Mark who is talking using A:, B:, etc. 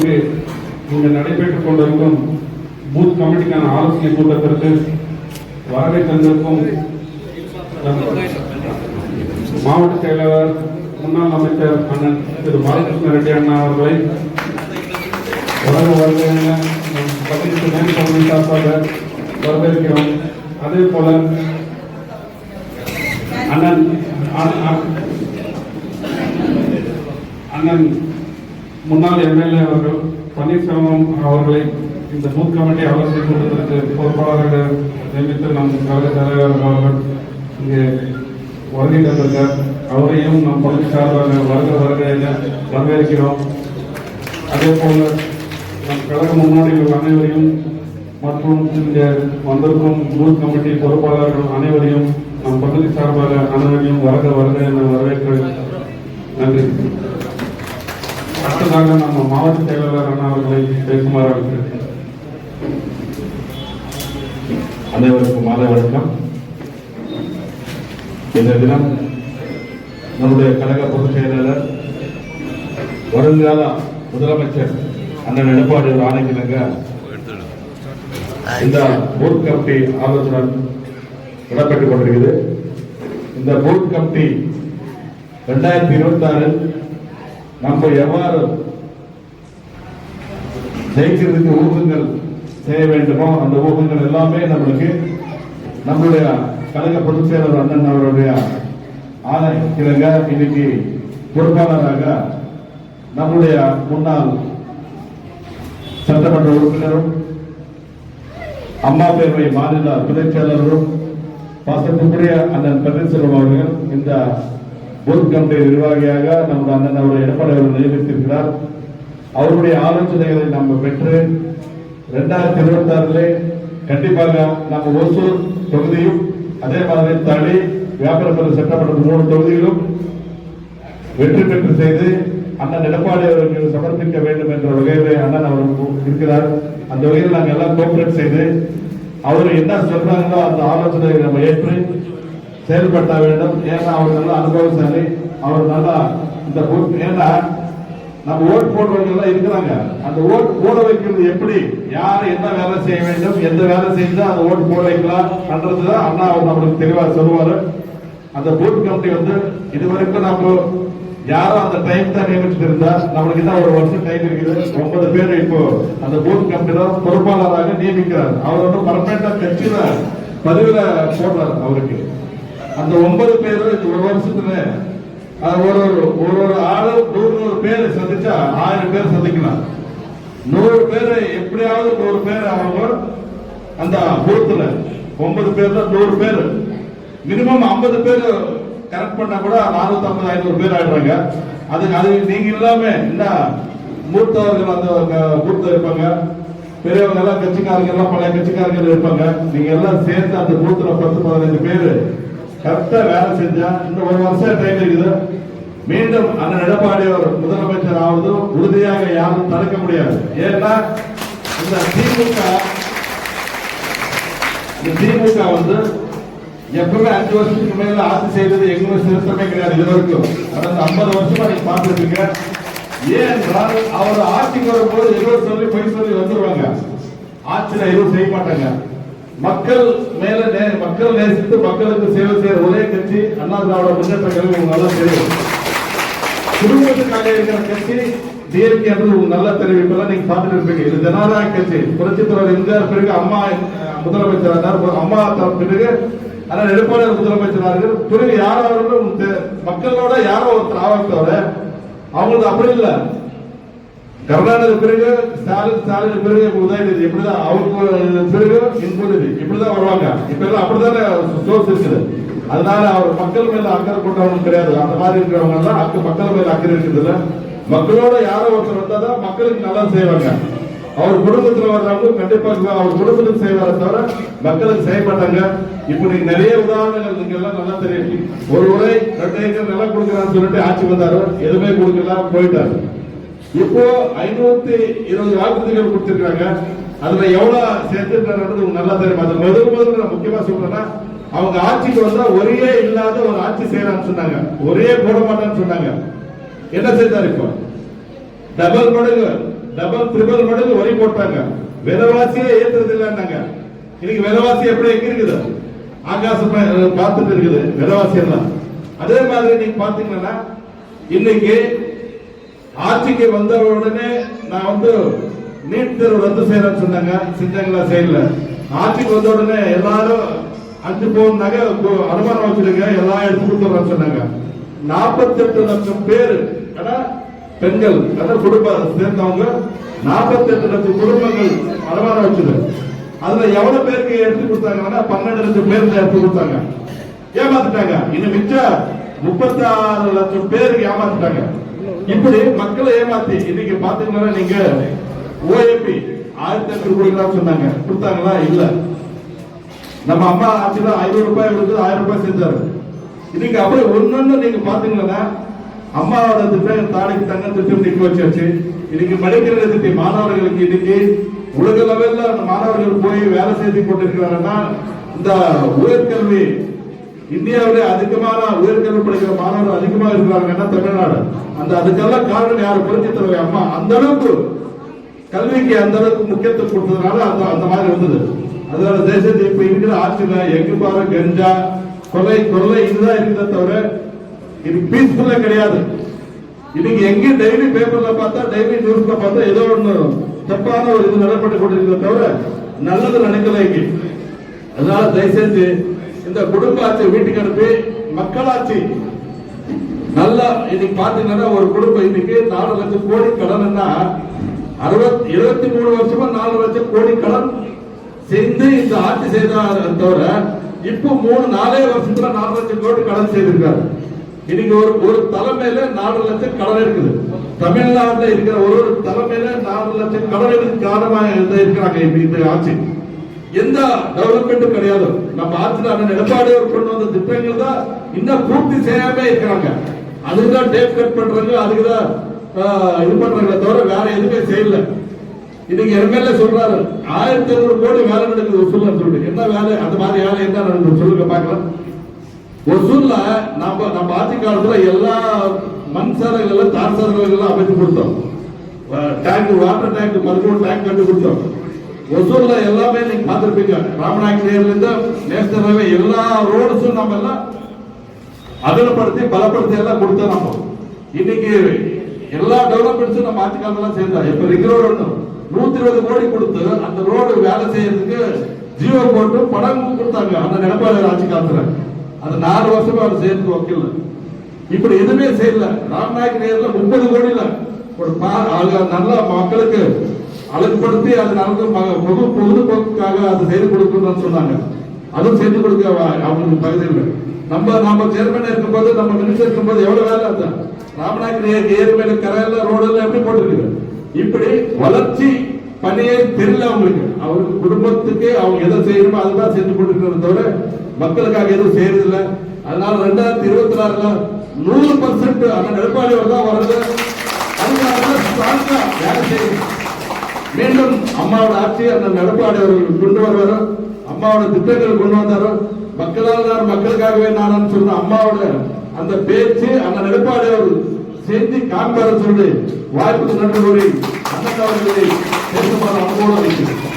A: இங்கு இங்கு நடைபெற்றுக் கொண்டிருக்கும் பூத் கமிட்டிக்கான ஆலோசனை கூட்டத்திற்கு வருகை தந்திருக்கும் மாவட்ட செயலாளர் முன்னாள் அமைச்சர் அண்ணன் திரு பாலகிருஷ்ண ரெட்டி அண்ணா அவர்களை உலக வருகை என பதினெட்டு மேற்பகுதி சார்பாக வரவேற்கிறோம். அதே போல அண்ணன் அண்ணன் அண்ணன் முன்னாள் எம்எல்ஏ அவர்கள் பன்னீர்செல்வம் அவர்களை இந்த பூத் கமிட்டி ஆலோசனை கூட்டத்திற்கு பொறுப்பாளராக நியமித்து நம் கழக தலைவர் அவர்கள் இங்கே வருகை தந்திருக்கார் அவரையும் நம் பகுதி சார்பாக வருக வருக என வரவேற்கிறோம். அதே போல நம் கழக முன்னோடிகள் அனைவரையும் மற்றும் இங்கே வந்திருக்கும் பூத் கமிட்டி பொறுப்பாளர்கள் அனைவரையும் நம் பகுதி சார்பாக அனைவரையும் வருக வருக என வரவேற்கிறேன் நன்றி. அடுத்ததாக நம்ம மாவட்ட செயலாளர் அண்ணா அவர்களை பேசுமாறு
B: அனைவருக்கும் மாலை வணக்கம். இந்த தினம் நம்முடைய கழக பொதுச் செயலாளர் வருங்கால முதலமைச்சர் அண்ணன் எடப்பாடி ஆணைக்கிணங்க இந்த பூத் கமிட்டி ஆலோசனை இடம்பெற்றுக் கொண்டிருக்கிறது. இந்த பூத் கமிட்டி ரெண்டாயிரத்தி இருபத்தி ஆறில் நம்ம எவ்வாறு ஜெயிக்கிறதுக்கு ஊகங்கள் செய்ய வேண்டுமோ அந்த ஊகங்கள் எல்லாமே நம்மளுக்கு நம்மளுடைய கழக பொதுச் செயலர் அண்ணன் அவருடைய ஆணை கிழங்க இன்னைக்கு பொறுப்பாளராக நம்முடைய முன்னாள் சட்டமன்ற உறுப்பினரும் அம்மா பேரவை மாநில துணைச் செயலரும் பாசத்துக்குரிய அண்ணன் பன்னீர்செல்வம் அவர்கள் இந்த பூத் கமிட்டி நிர்வாகியாக நமது அண்ணன் அவருடைய எடப்பாடி அவர்கள் நியமித்திருக்கிறார். அவருடைய ஆலோசனைகளை நம்ம பெற்று ரெண்டாயிரத்தி இருபத்தி ஆறிலே கண்டிப்பாக நம்ம ஒசூர் தொகுதியும் அதே மாதிரி தளி வியாபாரப்பள்ளி சட்டமன்ற மூணு தொகுதிகளும் வெற்றி பெற்று செய்து அண்ணன் எடப்பாடி அவர்கள் சமர்ப்பிக்க வேண்டும் என்ற வகையிலே அண்ணன் அவர் இருக்கிறார். அந்த வகையில் நாங்கள் எல்லாம் கோஆபரேட் செய்து அவர் என்ன சொல்றாங்களோ அந்த ஆலோசனையை நம்ம ஏற்று செயல்படுத்த வேண்டும். ஏன்னா அவர் நல்ல அனுபவசாலி. அவர் நல்லா இந்த ஏன்னா நம்ம ஓட் போடுறவங்க எல்லாம் இருக்கிறாங்க. அந்த ஓட் போட வைக்கிறது எப்படி? யார் என்ன வேலை செய்ய வேண்டும்? எந்த வேலை செஞ்சா அந்த ஓட்டு போட வைக்கலாம் பண்றதுதான் அண்ணா அவர் நம்மளுக்கு தெளிவா சொல்லுவாரு. அந்த பூத் கமிட்டி வந்து இதுவரைக்கும் நம்ம யாரும் அந்த டைம் தான் நியமிச்சுட்டு இருந்தா நம்மளுக்கு தான் ஒரு வருஷம் டைம் இருக்குது. ஒன்பது பேர் இப்போ அந்த பூத் கமிட்டில பொறுப்பாளராக நியமிக்கிறார். அவர் வந்து பர்மனண்டா கட்சியில பதிவுல போடுறாரு அவருக்கு. அந்த ஒன்பது பேர் ஒரு வருஷத்துல அது ஒரு ஒரு ஒரு ஒரு ஆளு நூறு நூறு பேர் சந்திச்சா ஆயிரம் பேர் சந்திக்கலாம். நூறு பேர் எப்படியாவது நூறு பேர் அவங்க அந்த பூத்துல ஒன்பது பேர் தான் நூறு பேர். மினிமம் ஐம்பது பேர் கரெக்ட் பண்ணா கூட நானூத்தி ஐம்பது ஐநூறு பேர் ஆயிடுறாங்க. அதுக்கு அது நீங்க இல்லாம என்ன மூத்தவர்கள் அந்த பூத்துல இருப்பாங்க. பெரியவங்க எல்லாம் கட்சிக்காரங்க எல்லாம் பழைய கட்சிக்காரங்க இருப்பாங்க. நீங்க எல்லாம் சேர்ந்து அந்த பூத்துல பத்து பதினஞ்சு பேர் கரெக்டா வேலை செஞ்சா இந்த ஒரு வருஷம் டைம் இருக்குது. மீண்டும் அண்ணன் எடப்பாடி அவர் முதலமைச்சர் ஆவது உறுதியாக யாரும் தடுக்க முடியாது. ஏன்னா இந்த திமுக இந்த திமுக வந்து எப்பவுமே அஞ்சு வருஷத்துக்கு மேல ஆட்சி செய்தது எங்குமே சிறுத்தமே கிடையாது இது வரைக்கும் கடந்த ஐம்பது வருஷமா நீங்க பார்த்துருக்கீங்க ஏன் அவர் ஆட்சிக்கு வரும்போது ஏதோ சொல்லி பொய் சொல்லி வந்துருவாங்க. ஆட்சியில எதுவும் செய்ய மாட்டாங்க. மக்கள் மேல மக்கள் நேசித்து மக்களுக்கு சேவை செய்யற ஒரே கட்சி அண்ணா திராவிட முன்னேற்ற கழகம் உங்களுக்கு நல்லா தெரியும். குடும்பத்துக்காக இருக்கிற கட்சி டிஎம்கே என்று உங்களுக்கு நல்லா தெரியும். இப்பெல்லாம் நீங்க பார்த்துட்டு இருப்பீங்க. இது ஜனநாயக கட்சி. புரட்சி தலைவர் எம்ஜிஆர் பிறகு அம்மா முதலமைச்சர் அம்மா பிறகு ஆனால் எடப்பாடி முதலமைச்சரார்கள் பிறகு யாராவது மக்களோட யாரோ ஒருத்தர் ஆவாங்க அவங்களுக்கு அப்படி இல்லை. கருணாநிதி பிறகு ஸ்டாலின் ஸ்டாலின் பிறகு இப்ப உதயநிதி இப்படிதான் அவருக்கு பிறகு இன்புநிதி இப்படிதான் வருவாங்க. இப்ப எல்லாம் அப்படிதானே சோர்ஸ் இருக்குது. அதனால அவர் மக்கள் மேல அக்கறை கொண்டவங்க கிடையாது. அந்த மாதிரி இருக்கிறவங்க எல்லாம் அக்க மக்கள் மேல அக்கறை இருக்குது இல்ல. மக்களோட யாரோ ஒருத்தர் வந்தாதான் மக்களுக்கு நல்லா செய்வாங்க. அவர் குடும்பத்துல வர்றவங்க கண்டிப்பா அவர் குடும்பத்துக்கு செய்வார தவிர மக்களுக்கு செய்ய மாட்டாங்க. நிறைய உதாரணங்கள் நீங்க எல்லாம் நல்லா தெரியும். ஒரு முறை ரெண்டு ஏக்கர் நிலம் கொடுக்கறான்னு சொல்லிட்டு ஆட்சி வந்தாரு. எதுவுமே கொடுக்கலாம் போயிட்டாரு. இப்போ ஐநூத்தி இருபது வாக்குறுதிகள் கொடுத்திருக்காங்க. அதுல எவ்வளவு சேர்த்துன்றது உங்களுக்கு நல்லா தெரியும். அது முதல் முதல்ல நான் முக்கியமா சொல்றேன்னா அவங்க ஆட்சிக்கு வந்தா ஒரே இல்லாத ஒரு ஆட்சி செய்யறான்னு சொன்னாங்க. ஒரே போட மாட்டான்னு சொன்னாங்க. என்ன செய்தார் இப்போ? டபுள் மடங்கு டபுள் ட்ரிபிள் மடங்கு வரி போட்டாங்க. விலைவாசியே ஏத்துறது இல்லைன்னாங்க இன்னைக்கு விலைவாசி எப்படி எங்க இருக்குது? ஆகாசம் பார்த்துட்டு இருக்குது. விலைவாசி எல்லாம். அதே மாதிரி நீங்க பாத்தீங்கன்னா இன்னைக்கு ஆட்சிக்கு வந்த உடனே நான் வந்து நீட் தேர்வு ரத்து செய்யறேன்னு சொன்னாங்க செஞ்சாங்களா செய்யல ஆட்சிக்கு வந்த உடனே எல்லாரும் அஞ்சு பவுன் நகை அனுமானம் வச்சிருங்க எல்லாம் எடுத்து கொடுத்துறேன்னு சொன்னாங்க. நாற்பத்தி எட்டு லட்சம் பேர் ஆனா பெண்கள் அதான் குடும்பம் சேர்ந்தவங்க நாற்பத்தி எட்டு லட்சம் குடும்பங்கள் அனுமானம் வச்சது. அதுல எவ்வளவு பேருக்கு எடுத்து கொடுத்தாங்கன்னா பன்னெண்டு லட்சம் பேருக்கு எடுத்து கொடுத்தாங்க. ஏமாத்திட்டாங்க. இன்னும் மிச்சம் முப்பத்தி ஆறு லட்சம் பேருக்கு ஏமாத்திட்டாங்க. இப்படி மக்களை ஏமாத்தி இன்னைக்கு பாத்தீங்கன்னா நீங்க ஓஏபி ஆயிரத்தி எட்டு கொடுக்கலாம் சொன்னாங்க. கொடுத்தாங்களா? இல்ல. நம்ம அம்மா ஆட்சியில ஐநூறு ரூபாய் கொடுத்து ஆயிரம் ரூபாய் செஞ்சாரு இன்னைக்கு அப்படியே ஒன்னொன்னு நீங்க பாத்தீங்கன்னா அம்மாவோட திட்டம் தாடிக்கு தங்க திட்டம் நிக்க வச்சாச்சு. இன்னைக்கு மடிக்கிற திட்டம் மாணவர்களுக்கு இன்னைக்கு உலக லெவல்ல அந்த மாணவர்கள் போய் வேலை செய்து கொண்டிருக்கிறாங்கன்னா இந்த உயர்கல்வி இந்தியாவிலே அதிகமான உயர்கல்வி படிக்கிற மாணவர்கள் அதிகமாக இருக்கிறாங்கன்னா தமிழ்நாடு? அந்த அதுக்கெல்லாம் காரணம் யார்? புரிஞ்சு தலைவர் அம்மா. அந்த அளவுக்கு கல்விக்கு அந்த அளவுக்கு முக்கியத்துவம் கொடுத்ததுனால அந்த அந்த மாதிரி வந்தது அதனால தேசத்தை இப்ப இருக்கிற ஆட்சியில எங்கு பாரு கஞ்சா கொலை கொள்ளை இதுதான் இருக்குதே தவிர இது பீஸ்ஃபுல்லா கிடையாது. இன்னைக்கு எங்கேயும் டெய்லி பேப்பர்ல பார்த்தா டெய்லி நியூஸ்ல பார்த்தா ஏதோ ஒண்ணு தப்பான ஒரு இது நடைபெற்று கொண்டிருக்கிறத தவிர நல்லது நடக்கல இங்கே. அதனால தயவுசெஞ்சு இந்த குடும்ப ஆட்சி வீட்டுக்கு அனுப்பி மக்களாட்சி. நல்லா இன்னைக்கு பாத்தீங்கன்னா ஒரு குடும்பம் இன்னைக்கு நாலு லட்சம் கோடி கடன்னா அறுபத்தி இருபத்தி மூணு வருஷமா நாலு லட்சம் கோடி கடன் செய்து இந்த ஆட்சி செய்தார் தவிர இப்போ மூணு நாலே வருஷத்துல நாலு லட்சம் கோடி கடன் செய்திருக்காரு. இன்னைக்கு ஒரு ஒரு தலைமையில நாலு லட்சம் கடன் இருக்குது. தமிழ்நாட்டில் இருக்கிற ஒரு ஒரு தலைமையில நாலு லட்சம் கடன் காரணமாக இருக்கிறாங்க இந்த ஆட்சி. எந்த டெவலப்மெண்ட்டும் கிடையாது. நம்ம ஆட்சியில் அண்ணன் எடப்பாடி அவர் கொண்டு வந்த திட்டங்கள் தான் இன்னும் பூர்த்தி செய்யாம இருக்கிறாங்க. அதுக்குதான் டேப் கட் பண்றாங்க அதுக்குதான் தான் இது பண்றாங்களே தவிர வேற எதுவுமே செய்யல. இன்னைக்கு எம்எல்ஏ சொல்றாரு ஆயிரத்தி ஐநூறு கோடி வேலை நடக்குது வசூல்ல சொல்லிட்டு என்ன வேலை? அந்த மாதிரி வேலை என்ன நடக்குது சொல்லுங்க பாக்கலாம் ஒசூல்ல நம்ம நம்ம ஆட்சி காலத்துல எல்லா மண் சாலைகள் எல்லாம் தார் சாலைகள் எல்லாம் அமைத்து கொடுத்தோம். டேங்க் வாட்டர் டேங்க் மருத்துவ டேங்க் கண்டு கொடுத்தோம். ஒசூர்ல எல்லாமே நீங்க பார்த்திருப்பீங்க. ராமநாயக்கர்ல இருந்து நேஷனல் எல்லா ரோடுஸும் நம்ம எல்லாம் அகலப்படுத்தி பலப்படுத்தி எல்லாம் கொடுத்தோம் நம்ம. இன்னைக்கு எல்லா டெவலப்மெண்ட்ஸும் நம்ம ஆட்சி காலத்துல சேர்ந்தா. இப்ப ரிங் ரோடு நூத்தி இருபது கோடி கொடுத்து அந்த ரோடு வேலை செய்யறதுக்கு ஜியோ போட்டு படம் கொடுத்தாங்க அந்த எடப்பாடி ஆட்சி காலத்துல அது நாலு வருஷமா அவர் சேர்த்து வைக்கல இப்படி எதுவுமே செய்யல. ராம்நாயக் நேரில் முப்பது கோடியில ஒரு பா- நல்ல மக்களுக்கு அழகுபடுத்தி அது நடந்து பொது பொழுதுபோக்குக்காக அது செய்து கொடுக்கணும்னு சொன்னாங்க. அதுவும் செஞ்சு கொடுக்க அவங்களுக்கு தகுதி இல்லை. நம்ம நம்ம சேர்மன் இருக்கும்போது நம்ம மினிஸ்டர் இருக்கும்போது எவ்வளவு வேலை அதுதான் ராமநாயக் நேர் ஏரிமேல கரையில ரோடு எல்லாம் எப்படி போட்டுருக்கு இப்படி வளர்ச்சி பணியே தெரியல அவங்களுக்கு. அவங்க குடும்பத்துக்கு அவங்க எதை செய்யணுமோ அதுதான் செஞ்சு கொடுக்கணும் தவிர மக்களுக்காக எதுவும் செய்யறதில்ல. அதனால ரெண்டாயிரத்தி இருபத்தி ஆறுல நூறு பர்சன்ட் அந்த எடப்பாடி தான் வருது அதுக்காக ஸ்ட்ராங்கா வேலை செய்யணும். மீண்டும் அம்மாவோட ஆட்சி அந்த நடப்பாடு அவர்கள் கொண்டு வருவாரோ? அம்மாவோட திட்டங்கள் கொண்டு வந்தாரோ? மக்களால் நான் மக்களுக்காகவே நான் சொன்ன அம்மாவோட அந்த பேச்சு அந்த எடப்பாடி அவர் சேர்த்து காண்பார சொல்லி வாய்ப்புக்கு நன்றி கூறி அண்ணன் அவர்களை பேசுமாறு அன்போடு வைக்கிறேன்